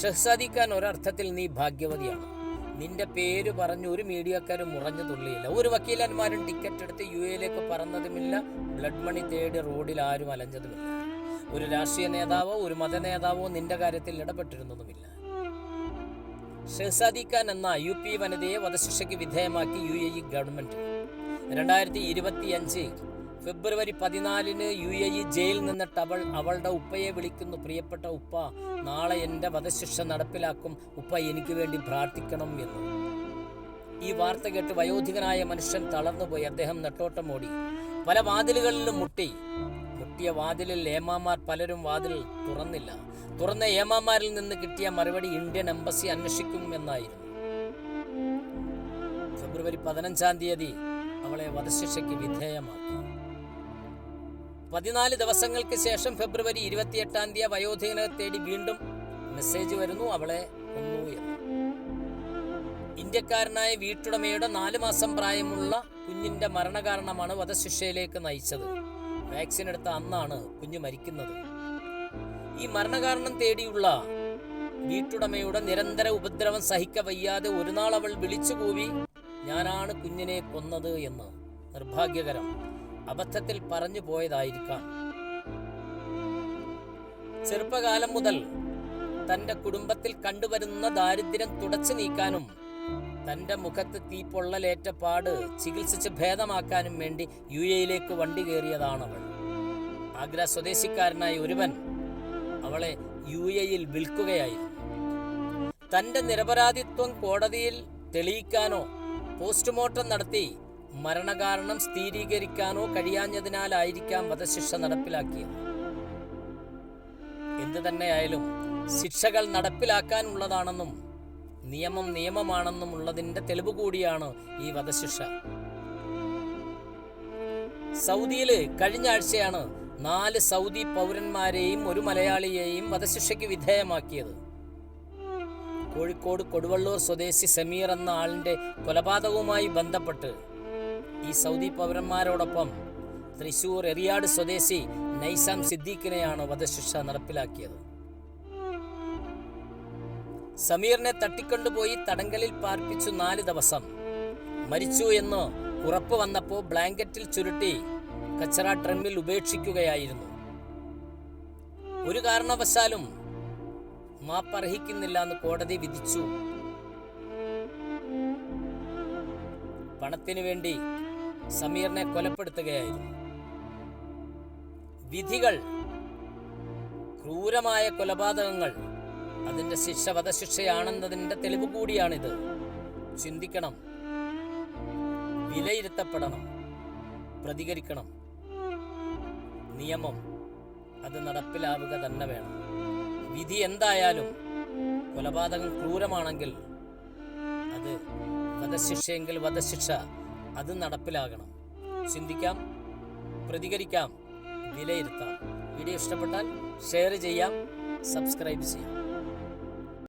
ഷഹ്സാദി ഒരർത്ഥത്തിൽ നീ ഭാഗ്യവതിയാണ്. നിന്റെ പേര് പറഞ്ഞ് ഒരു മീഡിയക്കാരും മുറഞ്ഞു തുള്ളിയില്ല. ഒരു വക്കീലന്മാരും ടിക്കറ്റ് എടുത്ത് യു എയിലേക്ക് പറന്നതുമില്ല. ബ്ലഡ് മണി തേടി റോഡിൽ ആരും അലഞ്ഞതുമില്ല. ഒരു രാഷ്ട്രീയ നേതാവോ ഒരു മത നേതാവോ നിന്റെ കാര്യത്തിൽ ഇടപെട്ടിരുന്നതുമില്ല. ഷെഹ്സാദി ഖാൻ എന്ന യു പി വനിതയെ വധശിക്ഷയ്ക്ക് വിധേയമാക്കി യു എ ഇ ഗവൺമെന്റ്. രണ്ടായിരത്തി ഇരുപത്തിയഞ്ച് ഫെബ്രുവരി പതിനാലിന് യു എ ഇ ജയിൽ നിന്നിട്ട് അവൾ അവളുടെ ഉപ്പയെ വിളിക്കുന്നു. പ്രിയപ്പെട്ട ഉപ്പ നാളെ എന്റെ വധശിക്ഷ നടപ്പിലാക്കും. ഉപ്പ എനിക്ക് വേണ്ടി പ്രാർത്ഥിക്കണം എന്ന്. ഈ വാർത്ത കേട്ട് വയോധികനായ മനുഷ്യൻ തളർന്നുപോയി. അദ്ദേഹം നെട്ടോട്ടം ഓടി പല വാതിലുകളിലും മുട്ടി. മുട്ടിയ വാതിലിൽ ഏമാമാർ പലരും വാതിൽ തുറന്നില്ല. തുറന്ന ഏമാമാരിൽ നിന്ന് കിട്ടിയ മറുപടി ഇന്ത്യൻ എംബസി അന്വേഷിക്കും എന്നായിരുന്നു. ഫെബ്രുവരി പതിനഞ്ചാം തീയതി അവളെ വധശിക്ഷയ്ക്ക് വിധേയമാക്കി. പതിനാല് ദിവസങ്ങൾക്ക് ശേഷം ഫെബ്രുവരി ഇരുപത്തിയെട്ടാം തീയതി വയോധികനെ തേടി വീണ്ടും മെസ്സേജ് വരുന്നു അവളെ കൊന്നു എന്ന്. ഇന്ത്യക്കാരനായ വീട്ടുടമയുടെ നാല് മാസം പ്രായമുള്ള കുഞ്ഞിന്റെ മരണകാരണമാണ് വധശിക്ഷയിലേക്ക് നയിച്ചത്. വാക്സിൻ എടുത്ത അന്നാണ് കുഞ്ഞ് മരിക്കുന്നത്. ഈ മരണകാരണം തേടിയുള്ള വീട്ടുടമയുടെ നിരന്തര ഉപദ്രവം സഹിക്ക വയ്യാതെ ഒരു നാൾ അവൾ വിളിച്ചു കൂവി ഞാനാണ് കുഞ്ഞിനെ കൊന്നത് എന്ന്. നിർഭാഗ്യകരം. അബദ്ധത്തിൽ പറഞ്ഞു പോയതായിരിക്കാം. ചെറുപ്പകാലം മുതൽ തന്റെ കുടുംബത്തിൽ കണ്ടുവരുന്ന ദാരിദ്ര്യം തുടച്ചു നീക്കാനും തന്റെ മുഖത്ത് തീപ്പൊള്ളലേറ്റ പാട് ചികിത്സിച്ച് ഭേദമാക്കാനും വേണ്ടി യു എയിലേക്ക് വണ്ടി കയറിയതാണ് അവൾ. ആഗ്ര സ്വദേശിക്കാരനായ ഒരുവൻ അവളെ യു എയിൽ വിൽക്കുകയായിരുന്നു. തന്റെ നിരപരാധിത്വം കോടതിയിൽ തെളിയിക്കാനോ പോസ്റ്റ്മോർട്ടം നടത്തി മരണകാരണം സ്ഥിരീകരിക്കാനോ കഴിയാഞ്ഞതിനാലായിരിക്കാം വധശിക്ഷ നടപ്പിലാക്കിയത്. എന്തു തന്നെയായാലും ശിക്ഷകൾ നടപ്പിലാക്കാനുള്ളതാണെന്നും നിയമം നിയമമാണെന്നും ഉള്ളതിന്റെ തെളിവ് കൂടിയാണ് ഈ വധശിക്ഷ. സൗദിയിൽ കഴിഞ്ഞ ആഴ്ചയാണ് നാല് സൗദി പൗരന്മാരെയും ഒരു മലയാളിയെയും വധശിക്ഷയ്ക്ക് വിധേയമാക്കിയത്. കോഴിക്കോട് കൊടുവള്ളൂർ സ്വദേശി സമീർ എന്ന ആളിന്റെ കൊലപാതകവുമായി ബന്ധപ്പെട്ട് ഈ സൗദി പൗരന്മാരോടൊപ്പം തൃശൂർ എറിയാട് സ്വദേശി നൈസാം സിദ്ദീഖിനെയാണ് വധശിക്ഷ നടപ്പിലാക്കിയത്. സമീറിനെ തട്ടിക്കൊണ്ടുപോയി തടങ്കലിൽ പാർപ്പിച്ചു നാല് ദിവസം. മരിച്ചു എന്ന് ഉറപ്പ് വന്നപ്പോൾ ബ്ലാങ്കറ്റിൽ ചുരുട്ടി കച്ചറ ഡ്രമ്മിൽ ഉപേക്ഷിക്കുകയായിരുന്നു. ഒരു കാരണവശാലും മാപ്പർഹിക്കുന്നില്ല എന്ന് കോടതി വിധിച്ചു. പണത്തിനു വേണ്ടി സമീറിനെ കൊലപ്പെടുത്തുകയായിരുന്നു. വിധികൾ ക്രൂരമായ കൊലപാതകങ്ങൾ അതിന്റെ ശിക്ഷ വധശിക്ഷയാണെന്നതിന്റെ തെളിവ് കൂടിയാണിത്. ചിന്തിക്കണം വിലയിരുത്തപ്പെടണം പ്രതികരിക്കണം. നിയമം അത് നടപ്പിലാവുക തന്നെ വേണം. വിധി എന്തായാലും കൊലപാതകം ക്രൂരമാണെങ്കിൽ അത് വധശിക്ഷയെങ്കിൽ വധശിക്ഷ അത് നടപ്പിലാകണം. ചിന്തിക്കാം പ്രതികരിക്കാം വിലയിരുത്താം. വീഡിയോ ഇഷ്ടപ്പെട്ടാൽ ഷെയർ ചെയ്യാം സബ്സ്ക്രൈബ് ചെയ്യാം.